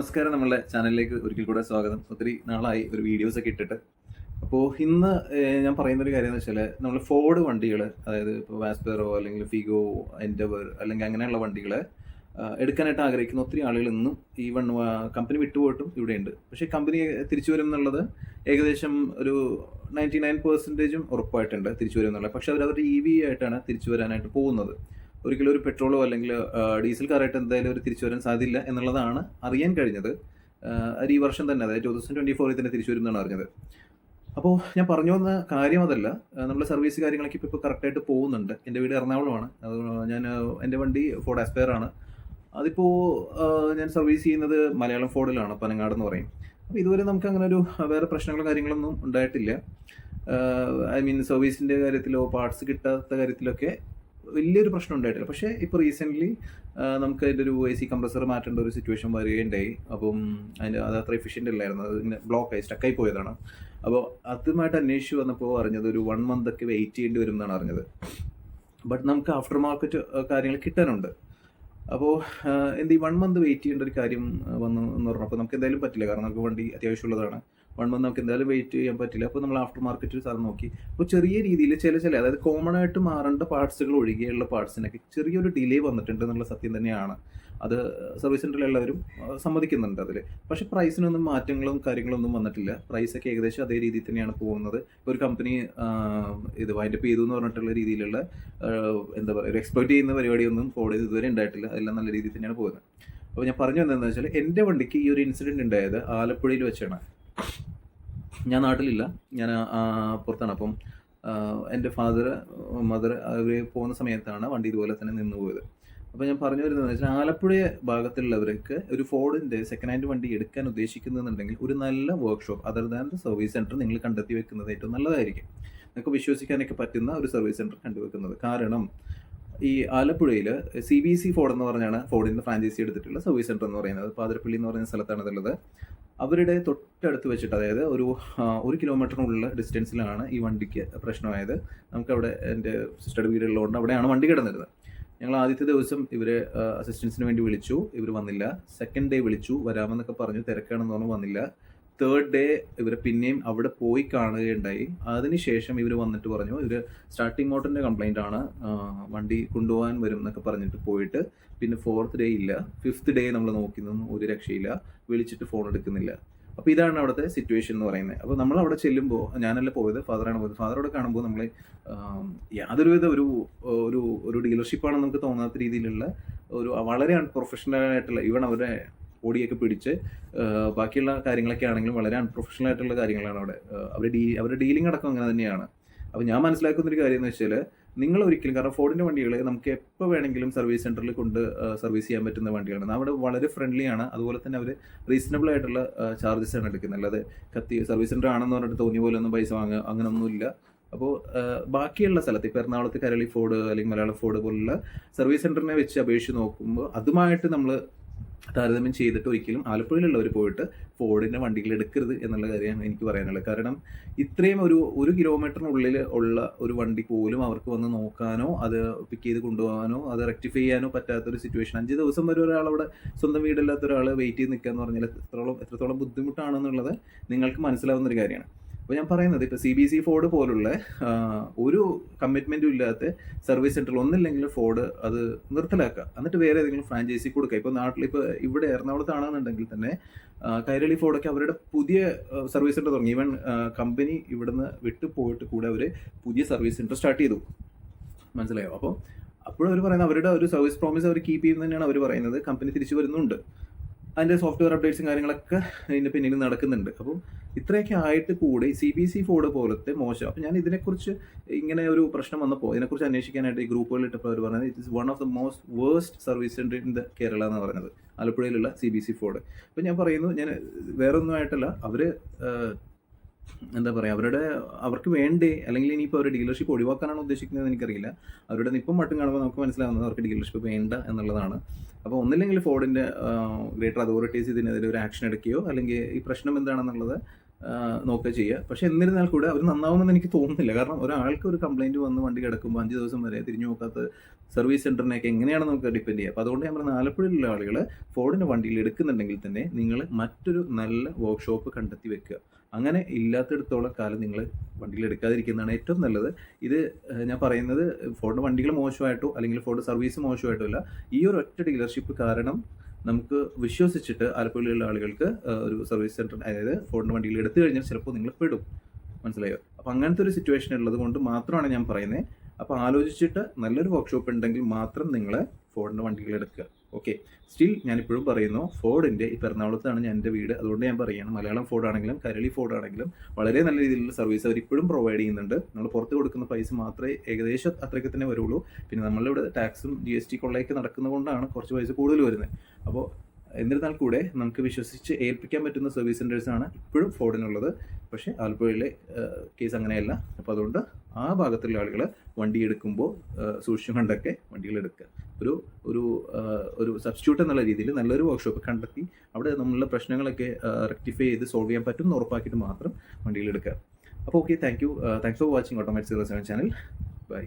നമസ്കാരം. നമ്മളുടെ ചാനലിലേക്ക് ഒരിക്കൽ കൂടെ സ്വാഗതം. ഒത്തിരി നാളായി ഒരു വീഡിയോസ് ഒക്കെ ഇട്ടിട്ട്. അപ്പോൾ ഇന്ന് ഞാൻ പറയുന്ന ഒരു കാര്യം എന്ന് വെച്ചാൽ നമ്മൾ ഫോർഡ് വണ്ടികൾ അതായത് ഇപ്പോൾ വാസ്പെറോ അല്ലെങ്കിൽ ഫിഗോ എൻഡവർ അല്ലെങ്കിൽ അങ്ങനെയുള്ള വണ്ടികൾ എടുക്കാനായിട്ട് ആഗ്രഹിക്കുന്ന ഒത്തിരി ആളുകൾ ഇന്നും ഈ വൺ കമ്പനി വിട്ടുപോയിട്ടും ഇവിടെയുണ്ട്. പക്ഷേ കമ്പനി തിരിച്ചു വരും എന്നുള്ളത് ഏകദേശം ഒരു നയന്റി നയൻ പെർസെന്റേജും ഉറപ്പായിട്ടുണ്ട് തിരിച്ചു വരും എന്നുള്ളത്. പക്ഷേ അവർ അവരുടെ ഇ വി ആയിട്ടാണ് തിരിച്ചു വരാനായിട്ട് പോകുന്നത്. ഒരിക്കലും ഒരു പെട്രോളോ അല്ലെങ്കിൽ ഡീസൽ കാറായിട്ട് എന്തായാലും ഒരു തിരിച്ചു വരാൻ സാധ്യതയില്ല എന്നുള്ളതാണ് അറിയാൻ കഴിഞ്ഞത്. അത് ഈ വർഷം തന്നെ അതായത് ടൂ തൗസൻഡ് ട്വന്റി ഫോറിൽ തന്നെ തിരിച്ചു വരുമെന്നാണ് അറിഞ്ഞത്. അപ്പോൾ ഞാൻ പറഞ്ഞു വന്ന കാര്യം അതല്ല നമ്മുടെ സർവീസ് കാര്യങ്ങളൊക്കെ ഇപ്പോൾ ഇപ്പോൾ കറക്റ്റായിട്ട് പോകുന്നുണ്ട്. എന്റെ വീട് എറണാകുളമാണ്. അത് ഞാൻ എന്റെ വണ്ടി ഫോർഡ് ആസ്പയർ ആണ്. അതിപ്പോൾ ഞാൻ സർവീസ് ചെയ്യുന്നത് മലയാളം ഫോർഡിലാണ് പനങ്ങാട് എന്ന് പറയും. അപ്പോൾ ഇതുവരെ നമുക്ക് അങ്ങനെ ഒരു വേറെ പ്രശ്നങ്ങളോ കാര്യങ്ങളൊന്നും ഉണ്ടായിട്ടില്ല. ഐ മീൻ സർവീസിന്റെ കാര്യത്തിലോ പാർട്സ് കിട്ടാത്ത കാര്യത്തിലൊക്കെ വലിയൊരു പ്രശ്നം ഉണ്ടായിട്ടില്ല. പക്ഷേ ഇപ്പോൾ റീസെന്റ്ലി നമുക്ക് അതിന്റെ ഒരു എ സി കംപ്രസർ മാറ്റേണ്ട ഒരു സിറ്റുവേഷൻ വരികയുണ്ടായി. അപ്പം അതിന്റെ അത് അത്ര എഫിഷ്യന്റ് അല്ലായിരുന്നു. അത് ഇങ്ങനെ ബ്ലോക്ക് ആയി സ്റ്റക്കായി പോയതാണ്. അപ്പോൾ അതുമായിട്ട് അന്വേഷിച്ച് വന്നപ്പോൾ അറിഞ്ഞത് ഒരു വൺ മന്ത് ഒക്കെ വെയിറ്റ് ചെയ്യേണ്ടി വരും എന്നാണ് അറിഞ്ഞത്. ബട്ട് നമുക്ക് ആഫ്റ്റർ മാർക്കറ്റ് കാര്യങ്ങൾ കിട്ടാനുണ്ട്. അപ്പോൾ എന്ത് ഈ വൺ മന്ത് വെയിറ്റ് ചെയ്യേണ്ട ഒരു കാര്യം വന്നു എന്ന് പറഞ്ഞപ്പോൾ നമുക്ക് എന്തായാലും പറ്റില്ല. കാരണം നമുക്ക് വണ്ടി അത്യാവശ്യമുള്ളതാണ്. വൺ മന്ത് നമുക്ക് എന്തായാലും വെയിറ്റ് ചെയ്യാൻ പറ്റില്ല. അപ്പോൾ നമ്മൾ ആഫ്റ്റർ മാർക്കറ്റിൽ സാധനം നോക്കി. അപ്പോൾ ചെറിയ രീതിയിൽ ചില ചില അതായത് കോമൺ ആയിട്ട് മാറേണ്ട പാർട്സുകൾ ഒഴികെയുള്ള പാർട്സിനൊക്കെ ചെറിയൊരു ഡിലേ വന്നിട്ടുണ്ട് എന്നുള്ള സത്യം തന്നെയാണ്. അത് സർവീസ് സെന്ററിലുള്ളവരും സമ്മതിക്കുന്നുണ്ട് അതിൽ പക്ഷേ പ്രൈസിനൊന്നും മാറ്റങ്ങളും കാര്യങ്ങളൊന്നും വന്നിട്ടില്ല. പ്രൈസൊക്കെ ഏകദേശം അതേ രീതിയിൽ തന്നെയാണ് പോകുന്നത്. ഒരു കമ്പനി ഇത് വൈൻഡപ്പ് ചെയ്തു എന്ന് പറഞ്ഞിട്ടുള്ള രീതിയിലുള്ള എന്താ പറയുക ഒരു ചെയ്യുന്ന പരിപാടിയൊന്നും ഫോർഡ് ഇതുവരെ ഉണ്ടായിട്ടില്ല. അതെല്ലാം നല്ല രീതിയിൽ തന്നെയാണ് പോകുന്നത്. അപ്പോൾ ഞാൻ പറഞ്ഞു വന്നതെന്ന് വെച്ചാൽ എന്റെ വണ്ടിക്ക് ഈ ഒരു ഇൻസിഡന്റ് ഉണ്ടായത് ആലപ്പുഴയിൽ വെച്ചാണ്. ഞാൻ നാട്ടിലില്ല. ഞാൻ പുറത്താണ്. അപ്പം എന്റെ ഫാദർ മദർ അവർ പോകുന്ന സമയത്താണ് വണ്ടി ഇതുപോലെ തന്നെ നിന്ന് പോയത്. അപ്പോൾ ഞാൻ പറഞ്ഞു വരുന്നത് വെച്ചാൽ ആലപ്പുഴ ഭാഗത്തുള്ളവർക്ക് ഒരു ഫോർഡിന്റെ സെക്കൻഡ് ഹാൻഡ് വണ്ടി എടുക്കാൻ ഉദ്ദേശിക്കുന്നുണ്ടെങ്കിൽ ഒരു നല്ല workshop other than service centre നിങ്ങൾ കണ്ടെത്തി വെക്കുന്നത് ഏറ്റവും നല്ലതായിരിക്കും. നിങ്ങൾക്ക് വിശ്വസിക്കാനൊക്കെ പറ്റുന്ന ഒരു സർവീസ് സെന്റർ കണ്ടുവെക്കുന്നത് കാരണം ഈ ആലപ്പുഴയിൽ സി ബി സി ഫോർഡ് എന്ന് പറഞ്ഞാണ് ഫോർഡിന്റെ ഫ്രാഞ്ചൈസി എടുത്തിട്ടുള്ള സർവീസ് സെന്റർ എന്ന് പറയുന്നത്. പാതിരപ്പള്ളി എന്ന് പറയുന്ന സ്ഥലത്താണ് ഇതുള്ളത് അവരുടെ തൊട്ടടുത്ത് വെച്ചിട്ട് അതായത് ഒരു ഒരു കിലോമീറ്ററിനുള്ള ഡിസ്റ്റൻസിലാണ് ഈ വണ്ടിക്ക് പ്രശ്നമായത്. നമുക്കവിടെ എന്റെ സിസ്റ്ററുടെ വീടുള്ളതുകൊണ്ട് അവിടെയാണ് വണ്ടി കിടന്നിരുന്നത്. ഞങ്ങൾ ആദ്യത്തെ ദിവസം ഇവരെ അസിസ്റ്റൻസിന് വേണ്ടി വിളിച്ചു. ഇവർ വന്നില്ല. സെക്കൻഡ് ഡേ വിളിച്ചു. വരാമെന്നൊക്കെ പറഞ്ഞു. തിരക്കാണെന്ന് പറഞ്ഞു വന്നില്ല. തേർഡ് ഡേ ഇവർ പിന്നെയും അവിടെ പോയി കാണുകയുണ്ടായി. അതിനുശേഷം ഇവർ വന്നിട്ട് പറഞ്ഞു ഇവർ സ്റ്റാർട്ടിംഗ് മോട്ടറിന്റെ കംപ്ലൈന്റ് ആണ്. വണ്ടി കൊണ്ടുപോകാൻ വരും എന്നൊക്കെ പറഞ്ഞിട്ട് പോയിട്ട് പിന്നെ ഫോർത്ത് ഡേ ഇല്ല. ഫിഫ്ത്ത് ഡേ നമ്മൾ നോക്കി നിന്നും ഒരു രക്ഷയില്ല. വിളിച്ചിട്ട് ഫോൺ എടുക്കുന്നില്ല. അപ്പോൾ ഇതാണ് അവിടുത്തെ സിറ്റുവേഷൻ എന്ന് പറയുന്നത്. അപ്പോൾ നമ്മൾ അവിടെ ചെല്ലുമ്പോൾ ഞാനല്ല പോയത്? ഫാദറാണ് പോയത്. ഫാദറോടെ കാണുമ്പോൾ നമ്മൾ യാതൊരുവിധ ഒരു ഒരു ഒരു ഡീലർഷിപ്പാണെന്ന് നമുക്ക് തോന്നാത്ത രീതിയിലുള്ള ഒരു വളരെ അൺപ്രൊഫഷണൽ ആയിട്ടുള്ള ഈവൺ അവരുടെ ഓടിയൊക്കെ പിടിച്ച് ബാക്കിയുള്ള കാര്യങ്ങളൊക്കെ ആണെങ്കിലും വളരെ അൺപ്രൊഫഷണൽ ആയിട്ടുള്ള കാര്യങ്ങളാണ് അവിടെ. അവർ ഡീ അവരുടെ ഡീലിംഗ് അടക്കം അങ്ങനെ തന്നെയാണ്. അപ്പോൾ ഞാൻ മനസ്സിലാക്കുന്ന ഒരു കാര്യം എന്ന് വെച്ചാൽ നിങ്ങൾ ഒരിക്കലും കാരണം ഫോർഡിന്റെ വണ്ടികൾ നമുക്ക് എപ്പോൾ വേണമെങ്കിലും സർവീസ് സെന്ററിൽ കൊണ്ട് സർവീസ് ചെയ്യാൻ പറ്റുന്ന വണ്ടിയാണ് അവിടെ വളരെ ഫ്രണ്ട്ലി ആണ്. അതുപോലെ തന്നെ അവർ റീസണബിൾ ആയിട്ടുള്ള ചാർജസ് ആണ് എടുക്കുന്നത്. അല്ലാതെ കത്തി സർവീസ് സെന്റർ ആണെന്ന് പറഞ്ഞിട്ട് തോന്നിയ പോലെ ഒന്നും പൈസ വാങ്ങുക അങ്ങനെയൊന്നുമില്ല അപ്പോൾ ബാക്കിയുള്ള സ്ഥലത്ത് ഇപ്പോൾ എറണാകുളത്ത് കരളി ഫോർഡ് അല്ലെങ്കിൽ മലയാള ഫോർഡ് പോലുള്ള സർവീസ് സെന്ററിനെ വെച്ച് അപേക്ഷിച്ച് നോക്കുമ്പോൾ അതുമായിട്ട് നമ്മൾ താരതമ്യം ചെയ്തിട്ട് ഒരിക്കലും ആലപ്പുഴയിലുള്ളവർ പോയിട്ട് ഫോർഡിന്റെ വണ്ടികൾ എടുക്കരുത് എന്നുള്ള കാര്യമാണ് എനിക്ക് പറയാനുള്ളത്. കാരണം ഇത്രയും ഒരു ഒരു കിലോമീറ്ററിനുള്ളിൽ ഉള്ള ഒരു വണ്ടി പോലും അവർക്ക് വന്ന് നോക്കാനോ അത് പിക്ക് ചെയ്ത് കൊണ്ടുപോകാനോ അത് റെക്ടിഫൈ ചെയ്യാനോ പറ്റാത്തൊരു സിറ്റുവേഷൻ അഞ്ച് ദിവസം വരെ ഒരാൾ അവിടെ സ്വന്തം വീടില്ലാത്ത ഒരാൾ വെയിറ്റ് ചെയ്ത് നിൽക്കുക എന്ന് പറഞ്ഞാൽ എത്രത്തോളം എത്രത്തോളം ബുദ്ധിമുട്ടാണെന്നുള്ളത് നിങ്ങൾക്ക് മനസ്സിലാവുന്ന ഒരു കാര്യമാണ്. അപ്പോൾ ഞാൻ പറയുന്നത് ഇപ്പോൾ സി ബി സി ഫോർഡ് പോലുള്ള ഒരു കമ്മിറ്റ്മെന്റും ഇല്ലാത്ത സർവീസ് സെന്ററിൽ ഒന്നില്ലെങ്കിൽ ഫോർഡ് അത് നിർത്തലാക്കുക. എന്നിട്ട് വേറെ ഏതെങ്കിലും ഫ്രാഞ്ചൈസി കൊടുക്കുക. ഇപ്പോൾ നാട്ടിൽ ഇപ്പോൾ ഇവിടെ എറണാകുളത്താണെന്നുണ്ടെങ്കിൽ തന്നെ കൈരളി ഫോർഡൊക്കെ അവരുടെ പുതിയ സർവീസ് സെന്റർ തുടങ്ങി. ഈവൻ കമ്പനി ഇവിടുന്ന് വിട്ടു പോയിട്ട് കൂടെ അവർ പുതിയ സർവീസ് സെന്റർ സ്റ്റാർട്ട് ചെയ്തു. മനസ്സിലായോ? അപ്പോൾ അവർ പറയുന്നത് അവരുടെ ഒരു സർവീസ് പ്രോമിസ് അവർ കീപ്പ് ചെയ്യുന്നതന്നെയാണ് അവർ പറയുന്നത്. കമ്പനി തിരിച്ചു വരുന്നുണ്ട്. അതിന്റെ സോഫ്റ്റ്വെയർ അപ്ഡേറ്റ്സും കാര്യങ്ങളൊക്കെ ഇതിന്റെ പിന്നിൽ നടക്കുന്നുണ്ട്. അപ്പോൾ ഇത്രയൊക്കെ ആയിട്ട് കൂടി സി ബി സി ഫോർഡ് പോലത്തെ മോശം. അപ്പോൾ ഞാൻ ഇതിനെക്കുറിച്ച് ഇങ്ങനെ ഒരു പ്രശ്നം വന്നപ്പോൾ ഇതിനെക്കുറിച്ച് അന്വേഷിക്കാനായിട്ട് ഈ ഗ്രൂപ്പുകളിൽ ഇട്ടപ്പോൾ അവർ പറഞ്ഞത് it is one of the most worst service centre in the Kerala എന്ന് പറയുന്നത് ആലപ്പുഴയിലുള്ള സി ബി സി ഫോർഡ് അപ്പോൾ ഞാൻ പറയുന്നു ഞാൻ വേറൊന്നും ആയിട്ടല്ല അവർ എന്താ പറയുക അവരുടെ അവർക്ക് വേണ്ടി അല്ലെങ്കിൽ ഇനിയിപ്പോൾ അവർ ഡീലർഷിപ്പ് ഒഴിവാക്കാനാണ് ഉദ്ദേശിക്കുന്നത് എനിക്കറിയില്ല. അവരുടെ നിപ്പം മട്ടും കാണുമ്പോൾ നമുക്ക് മനസ്സിലാവുന്നത് അവർക്ക് ഡീലർഷിപ്പ് വേണ്ട എന്നുള്ളതാണ്. അപ്പോൾ ഒന്നില്ലെങ്കിൽ ഫോർഡിന്റെ ഗ്രേറ്റർ അതോറിറ്റീസ് ഇതിനെതിരെ ഒരു ആക്ഷൻ എടുക്കുകയോ അല്ലെങ്കിൽ ഈ പ്രശ്നം എന്താണെന്നുള്ളത് നോക്കുക ചെയ്യുക. പക്ഷെ എന്നിരുന്നാൽ കൂടെ അവർ നന്നാവുമെന്ന് എനിക്ക് തോന്നുന്നില്ല. കാരണം ഒരാൾക്ക് ഒരു കംപ്ലൈന്റ് വന്ന് വണ്ടി കിടക്കുമ്പോൾ അഞ്ച് ദിവസം വരെ തിരിഞ്ഞു നോക്കാത്ത സർവീസ് സെന്ററിനെയൊക്കെ എങ്ങനെയാണ് നമുക്ക് ഡിപ്പെൻഡ് ചെയ്യുക അപ്പോൾ അതുകൊണ്ട് ഞാൻ പറഞ്ഞ ആലപ്പുഴയിലുള്ള ആളുകൾ ഫോർഡിന്റെ വണ്ടിയിൽ എടുക്കുന്നുണ്ടെങ്കിൽ തന്നെ നിങ്ങൾ മറ്റൊരു നല്ല വർക്ക്ഷോപ്പ് കണ്ടെത്തി വെക്കുക. അങ്ങനെ ഇല്ലാത്തിടത്തോളം കാലം നിങ്ങൾ വണ്ടിയിൽ എടുക്കാതിരിക്കുന്നതാണ് ഏറ്റവും നല്ലത്. ഇത് ഞാൻ പറയുന്നത് ഫോർഡ് വണ്ടികൾ മോശമായിട്ടോ അല്ലെങ്കിൽ ഫോർഡ് സർവീസ് മോശമായിട്ടോ അല്ല ഈ ഒരു ഒറ്റ ഡീലർഷിപ്പ് കാരണം നമുക്ക് വിശ്വസിച്ചിട്ട് ആലപ്പുഴയിലുള്ള ആളുകൾക്ക് ഒരു സർവീസ് സെന്റർ അതായത് ഫോണിന്റെ വണ്ടിയിൽ എടുത്തു കഴിഞ്ഞാൽ ചിലപ്പോൾ നിങ്ങൾ പെടും. മനസ്സിലായോ? അപ്പോൾ അങ്ങനത്തെ ഒരു സിറ്റുവേഷൻ ഉള്ളത് കൊണ്ട് മാത്രമാണ് ഞാൻ പറയുന്നത് അപ്പോൾ ആലോചിച്ചിട്ട് നല്ലൊരു വർക്ക്ഷോപ്പ് ഉണ്ടെങ്കിൽ മാത്രം നിങ്ങൾ ഫോണിന്റെ വണ്ടികൾ എടുക്കുക. ഓക്കെ സ്റ്റിൽ ഞാനിപ്പോഴും പറയുന്നു ഫോർഡിന്റെ ഇപ്പോൾ എറണാകുളത്താണ് ഞാൻ എന്റെ വീട്. അതുകൊണ്ട് ഞാൻ പറയുകയാണ് മലയാളം ഫോർഡ് ആണെങ്കിലും കരളി ഫോർഡ് ആണെങ്കിലും വളരെ നല്ല രീതിയിലുള്ള സർവീസ് അവർ ഇപ്പോഴും പ്രൊവൈഡ് ചെയ്യുന്നുണ്ട്. നമ്മൾ പുറത്ത് കൊടുക്കുന്ന പൈസ മാത്രമേ ഏകദേശം അത്രയ്ക്ക് തന്നെ വരുള്ളൂ. പിന്നെ നമ്മളിവിടെ ടാക്സും ജി എസ് ടി കൊള്ളയൊക്കെ നടക്കുന്നതുകൊണ്ടാണ് കുറച്ച് പൈസ കൂടുതൽ വരുന്നത്. അപ്പോൾ എന്നിരുന്നാൽ കൂടെ നമുക്ക് വിശ്വസിച്ച് ഏൽപ്പിക്കാൻ പറ്റുന്ന സർവീസ് സെന്റേഴ്സാണ് ഇപ്പോഴും ഫോർഡിനുള്ളത് പക്ഷേ ആലപ്പുഴയിലെ കേസ് അങ്ങനെയല്ല. അപ്പോൾ അതുകൊണ്ട് ആ ഭാഗത്തുള്ള ആളുകൾ വണ്ടി എടുക്കുമ്പോൾ സൂക്ഷിച്ചു കണ്ടൊക്കെ വണ്ടികൾ എടുക്കുക. ഒരു ഒരു ഒരു സബ്സ്റ്റിറ്റ്യൂട്ട് എന്നുള്ള രീതിയിൽ നല്ലൊരു വർക്ക്ഷോപ്പ് കണ്ടെത്തി അവിടെ നമ്മളുടെ പ്രശ്നങ്ങളൊക്കെ റെക്ടിഫൈ ചെയ്ത് സോൾവ് ചെയ്യാൻ പറ്റും എന്ന് ഉറപ്പാക്കിയിട്ട് മാത്രം വണ്ടികൾ എടുക്കുക. അപ്പോൾ okay thank you thanks for watching automatic zero seven channel bye